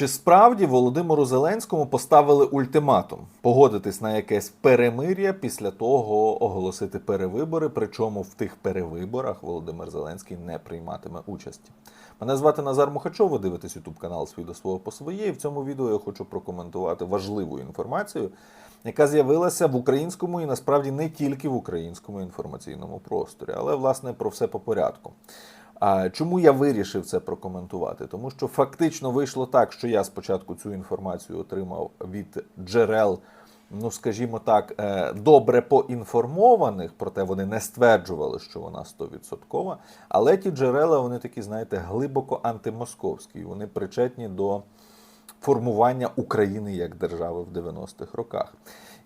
Чи справді Володимиру Зеленському поставили ультиматум погодитись на якесь перемир'я після того оголосити перевибори? Причому в тих перевиборах Володимир Зеленський не прийматиме участі. Мене звати Назар Мухачов. Ви дивитесь Ютуб канал «Свій до свого по своє. І в цьому відео я хочу прокоментувати важливу інформацію, яка з'явилася в українському і насправді не тільки в українському інформаційному просторі, але власне про все по порядку. А чому я вирішив це прокоментувати? Тому що фактично вийшло так, що я спочатку цю інформацію отримав від джерел, ну скажімо так, е, добре поінформованих, проте вони не стверджували, що вона 100%. Але ті джерела, вони такі, знаєте, глибоко антимосковські. Вони причетні до формування України як держави в 90-х роках.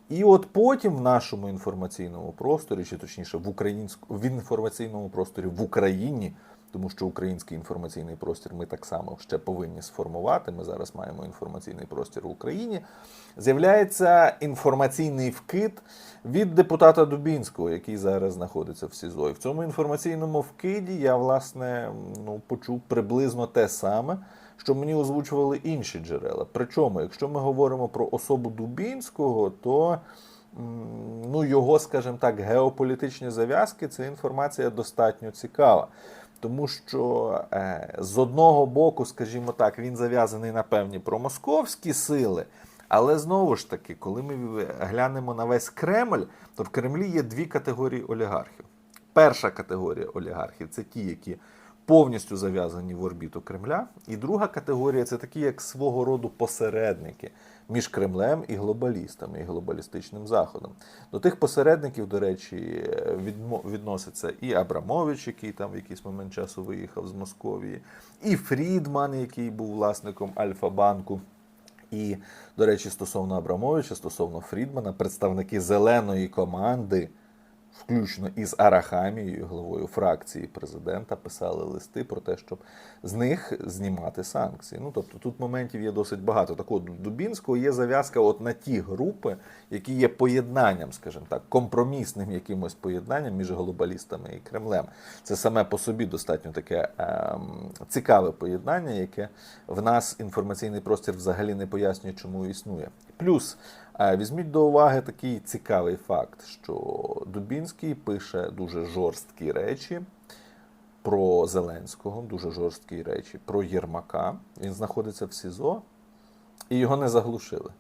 І от потім в нашому інформаційному просторі, чи точніше в українську в інформаційному просторі в Україні, тому що український інформаційний простір ми так само ще повинні сформувати. Ми зараз маємо інформаційний простір в Україні. З'являється інформаційний вкид від депутата Дубінського, який зараз знаходиться в СІЗО. І в цьому інформаційному вкиді я власне ну почув приблизно те саме що мені озвучували інші джерела. Причому, якщо ми говоримо про особу Дубінського, то ну, його, скажімо так, геополітичні зав'язки, ця інформація достатньо цікава. Тому що е, з одного боку, скажімо так, він зав'язаний на певні промосковські сили. Але знову ж таки, коли ми глянемо на весь Кремль, то в Кремлі є дві категорії олігархів. Перша категорія олігархів це ті, які повністю зав'язані в орбіту Кремля. І друга категорія це такі, як свого роду посередники між Кремлем і глобалістами, і глобалістичним заходом. До тих посередників, до речі, відноситься і Абрамович, який там в якийсь момент часу виїхав з Московії, і Фрідман, який був власником Альфа-банку. І, до речі, стосовно Абрамовича, стосовно Фрідмана, представники зеленої команди включно із Арахамією, главою фракції президента, писали листи про те, щоб з них знімати санкції. Ну тобто тут моментів є досить багато. Так от Дубінського є зав'язка от на ті групи, які є поєднанням, скажімо так, компромісним якимось поєднанням між глобалістами і Кремлем. Це саме по собі достатньо таке ем, цікаве поєднання, яке в нас інформаційний простір взагалі не пояснює, чому існує. Плюс візьміть до уваги такий цікавий факт, що Дубінський пише дуже жорсткі речі про Зеленського, дуже жорсткі речі про Єрмака. Він знаходиться в СІЗО і його не заглушили.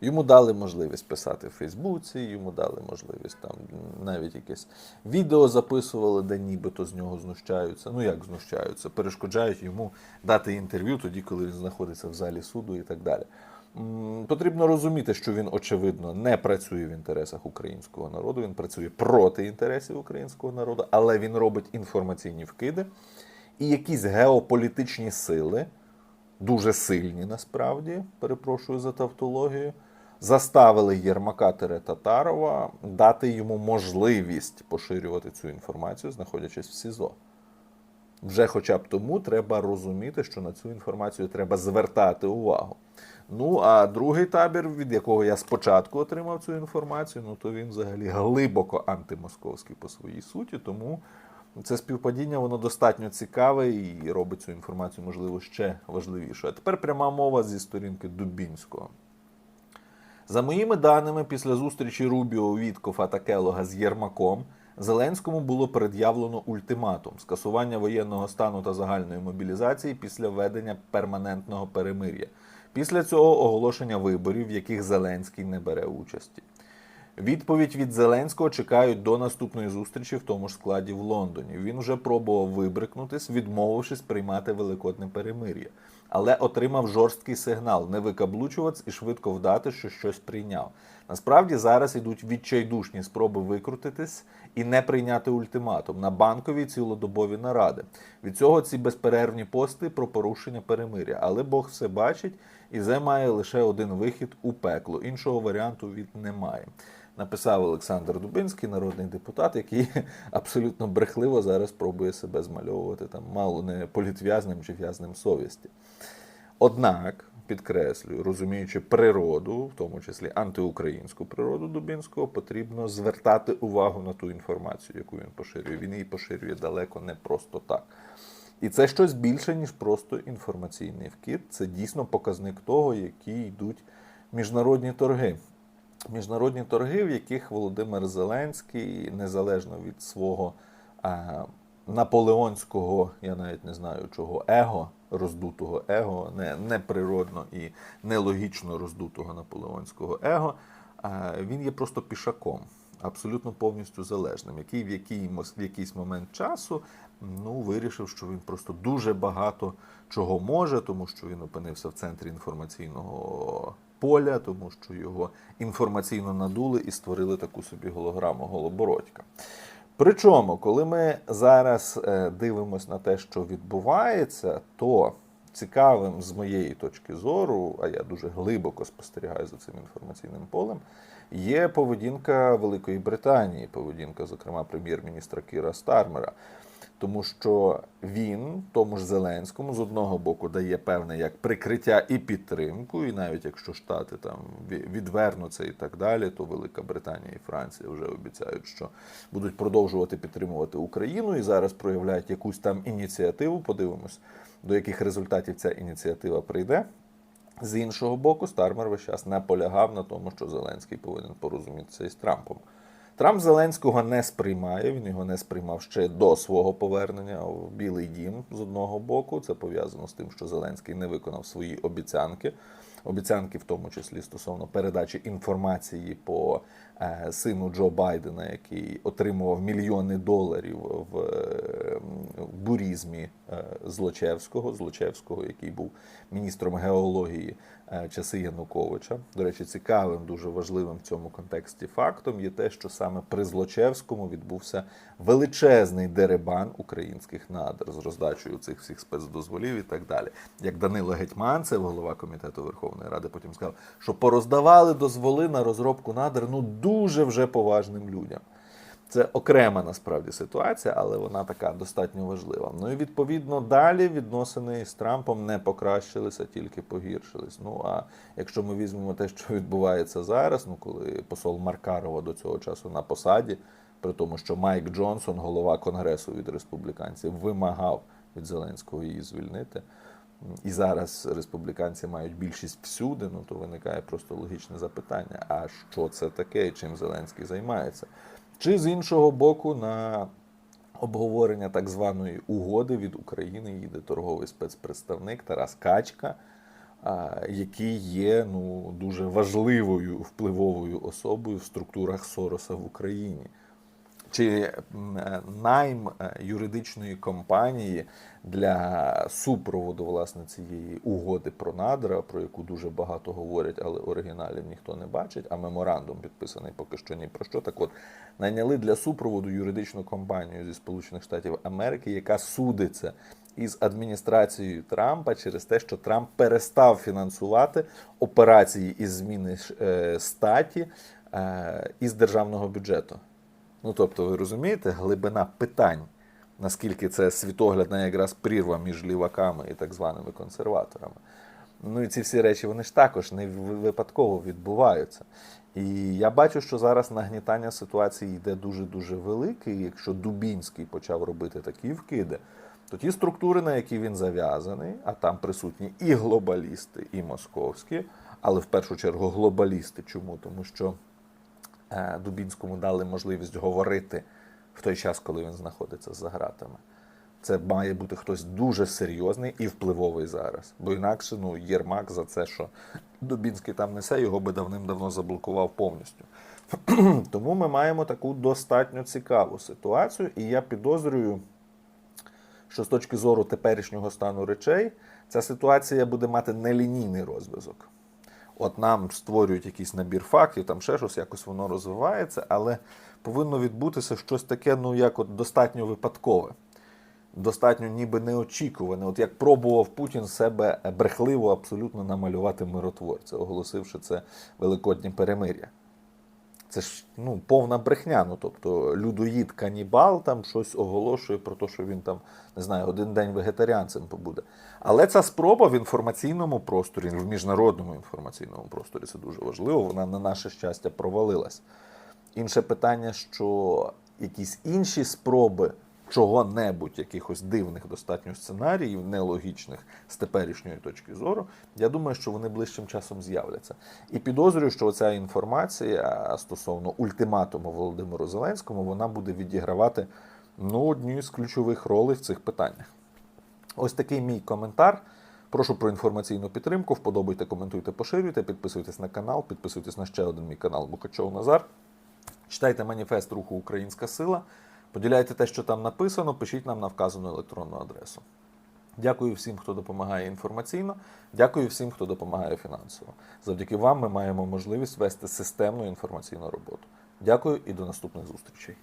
Йому дали можливість писати в Фейсбуці, йому дали можливість там навіть якесь відео записували, де нібито з нього знущаються. Ну як знущаються, перешкоджають йому дати інтерв'ю тоді, коли він знаходиться в залі суду і так далі. Потрібно розуміти, що він очевидно не працює в інтересах українського народу. Він працює проти інтересів українського народу, але він робить інформаційні вкиди і якісь геополітичні сили, дуже сильні насправді, перепрошую за тавтологію, заставили Єрмака Татарова дати йому можливість поширювати цю інформацію, знаходячись в СІЗО. Вже хоча б тому треба розуміти, що на цю інформацію треба звертати увагу. Ну, а другий табір, від якого я спочатку отримав цю інформацію, ну то він взагалі глибоко антимосковський по своїй суті, тому це співпадіння, воно достатньо цікаве і робить цю інформацію, можливо, ще важливішою. А тепер пряма мова зі сторінки Дубінського. За моїми даними, після зустрічі Рубіо Віткофа та Келога з Єрмаком. Зеленському було пред'явлено ультиматум скасування воєнного стану та загальної мобілізації після введення перманентного перемир'я. Після цього оголошення виборів, в яких Зеленський не бере участі. Відповідь від Зеленського чекають до наступної зустрічі в тому ж складі в Лондоні. Він вже пробував вибрикнутись, відмовившись приймати великодне перемир'я, але отримав жорсткий сигнал не викаблучуватись і швидко вдати, що щось прийняв. Насправді зараз ідуть відчайдушні спроби викрутитись і не прийняти ультиматум на банкові цілодобові наради. Від цього ці безперервні пости про порушення перемиря. Але Бог все бачить і зе має лише один вихід у пекло. Іншого варіанту від немає. Написав Олександр Дубинський, народний депутат, який абсолютно брехливо зараз пробує себе змальовувати там, мало не політв'язним чи в'язним совісті. Однак підкреслюю, розуміючи природу, в тому числі антиукраїнську природу Дубінського, потрібно звертати увагу на ту інформацію, яку він поширює. Він її поширює далеко не просто так. І це щось більше, ніж просто інформаційний вкид. Це дійсно показник того, які йдуть міжнародні торги. Міжнародні торги, в яких Володимир Зеленський, незалежно від свого е, наполеонського, я навіть не знаю чого, его, роздутого его, не, неприродно і нелогічно роздутого наполеонського его, е, він є просто пішаком, абсолютно повністю залежним, який в, якийсь, в якийсь момент часу ну, вирішив, що він просто дуже багато чого може, тому що він опинився в центрі інформаційного поля, тому що його інформаційно надули і створили таку собі голограму Голобородька. Причому, коли ми зараз е, дивимося на те, що відбувається, то цікавим з моєї точки зору, а я дуже глибоко спостерігаю за цим інформаційним полем, є поведінка Великої Британії, поведінка, зокрема, прем'єр-міністра Кіра Стармера. Тому що він тому ж Зеленському з одного боку дає певне як прикриття і підтримку, і навіть якщо Штати там відвернуться і так далі, то Велика Британія і Франція вже обіцяють, що будуть продовжувати підтримувати Україну і зараз проявляють якусь там ініціативу. Подивимось, до яких результатів ця ініціатива прийде. З іншого боку, Стармер весь час наполягав на тому, що Зеленський повинен порозумітися із Трампом. Трамп Зеленського не сприймає, він його не сприймав ще до свого повернення в Білий Дім з одного боку. Це пов'язано з тим, що Зеленський не виконав свої обіцянки. Обіцянки, в тому числі стосовно передачі інформації по е, сину Джо Байдена, який отримував мільйони доларів в е, бурізмі е, Злочевського, Злочевського, який був міністром геології е, часи Януковича. До речі, цікавим, дуже важливим в цьому контексті фактом є те, що саме при Злочевському відбувся величезний деребан українських надр з роздачею цих всіх спецдозволів і так далі. Як Данило Гетьманцев, голова комітету Верховної Ради, потім сказав, що пороздавали дозволи на розробку надр ну дуже вже поважним людям. Це окрема насправді ситуація, але вона така достатньо важлива. Ну і відповідно далі відносини з Трампом не покращилися, тільки погіршились. Ну а якщо ми візьмемо те, що відбувається зараз, ну коли посол Маркарова до цього часу на посаді, при тому, що Майк Джонсон, голова конгресу від республіканців, вимагав від Зеленського її звільнити. І зараз республіканці мають більшість всюди, ну то виникає просто логічне запитання: а що це таке, і чим Зеленський займається? Чи з іншого боку, на обговорення так званої угоди від України їде торговий спецпредставник Тарас Качка, який є ну, дуже важливою впливовою особою в структурах Сороса в Україні. Чи е, найм е, юридичної компанії для супроводу власне цієї угоди про надра, про яку дуже багато говорять, але оригіналів ніхто не бачить, а меморандум підписаний поки що ні про що. Так от найняли для супроводу юридичну компанію зі Сполучених Штатів Америки, яка судиться із адміністрацією Трампа через те, що Трамп перестав фінансувати операції із зміни е, статі із державного бюджету. Ну тобто, ви розумієте, глибина питань, наскільки це світоглядна якраз прірва між ліваками і так званими консерваторами. Ну і ці всі речі вони ж також не випадково відбуваються. І я бачу, що зараз нагнітання ситуації йде дуже-дуже велике. І якщо Дубінський почав робити такі вкиди, то ті структури, на які він зав'язаний, а там присутні і глобалісти, і московські, але в першу чергу глобалісти. Чому? Тому що Дубінському дали можливість говорити в той час, коли він знаходиться за гратами. Це має бути хтось дуже серйозний і впливовий зараз. Бо інакше ну, Єрмак за це, що Дубінський там несе, його би давним-давно заблокував повністю. Тому ми маємо таку достатньо цікаву ситуацію, і я підозрюю, що з точки зору теперішнього стану речей, ця ситуація буде мати нелінійний розв'язок. От нам створюють якийсь набір фактів, там ще щось, якось воно розвивається, але повинно відбутися щось таке, ну як от достатньо випадкове, достатньо ніби неочікуване. От як пробував Путін себе брехливо абсолютно намалювати миротворця, оголосивши це великоднє перемир'я. Це ж ну, повна брехня. Ну, тобто людоїд канібал там щось оголошує про те, що він там, не знаю, один день вегетаріанцем побуде. Але ця спроба в інформаційному просторі, в міжнародному інформаційному просторі, це дуже важливо, вона на наше щастя провалилась. Інше питання, що якісь інші спроби чого-небудь, якихось дивних достатньо сценаріїв, нелогічних з теперішньої точки зору, я думаю, що вони ближчим часом з'являться. І підозрюю, що ця інформація стосовно ультиматуму Володимиру Зеленському вона буде відігравати ну, одні з ключових ролей в цих питаннях. Ось такий мій коментар. Прошу про інформаційну підтримку. Вподобайте, коментуйте, поширюйте, підписуйтесь на канал, підписуйтесь на ще один мій канал Букачов Назар. Читайте маніфест руху Українська Сила. Поділяйте те, що там написано, пишіть нам на вказану електронну адресу. Дякую всім, хто допомагає інформаційно. Дякую всім, хто допомагає фінансово. Завдяки вам ми маємо можливість вести системну інформаційну роботу. Дякую і до наступних зустрічей.